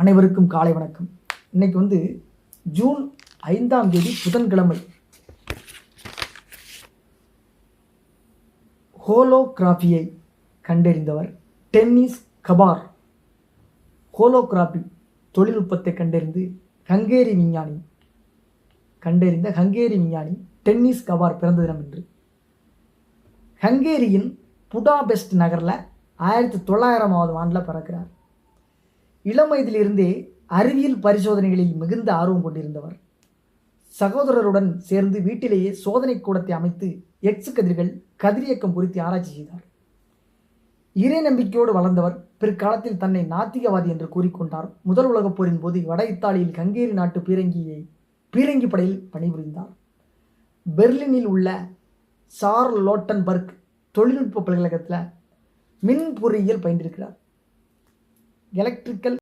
அனைவருக்கும் காலை வணக்கம். இன்னைக்கு வந்து ஜூன் ஐந்தாம் தேதி புதன்கிழமை. ஹோலோகிராஃபியை கண்டறிந்தவர் டென்னிஸ் கபார். ஹோலோகிராபி தொழில்நுட்பத்தை கண்டறிந்து ஹங்கேரி விஞ்ஞானி. கண்டறிந்த ஹங்கேரி விஞ்ஞானி டென்னிஸ் கபார் பிறந்த தினம் என்று ஹங்கேரியின் புடாபெஸ்ட் நகரில் ஆயிரத்தி தொள்ளாயிரமாவது ஆண்டில் பிறக்கிறார். இளம் வயதிலிருந்தே அறிவியல் பரிசோதனைகளில் மிகுந்த ஆர்வம் கொண்டிருந்தவர். சகோதரருடன் சேர்ந்து வீட்டிலேயே சோதனை கூடத்தை அமைத்து எக்ஸ் கதிர்கள் கதிரியக்கம் குறித்து ஆராய்ச்சி செய்தார். இறை நம்பிக்கையோடு வளர்ந்தவர் பிற்காலத்தில் தன்னை நாத்திகவாதி என்று கூறிக்கொண்டார். முதல் உலகப் போரின் போது வட இத்தாலியில் ஹங்கேரி நாட்டு பீரங்கியை பீரங்கி படையில் பணிபுரிந்தார். பெர்லினில் உள்ள சார் லோட்டன்பர்க் தொழில்நுட்ப பல்கலைக்கழகத்தில் மின் பொறியியல் பயின்றிருக்கிறார். எலக்ட்ரிக்கல்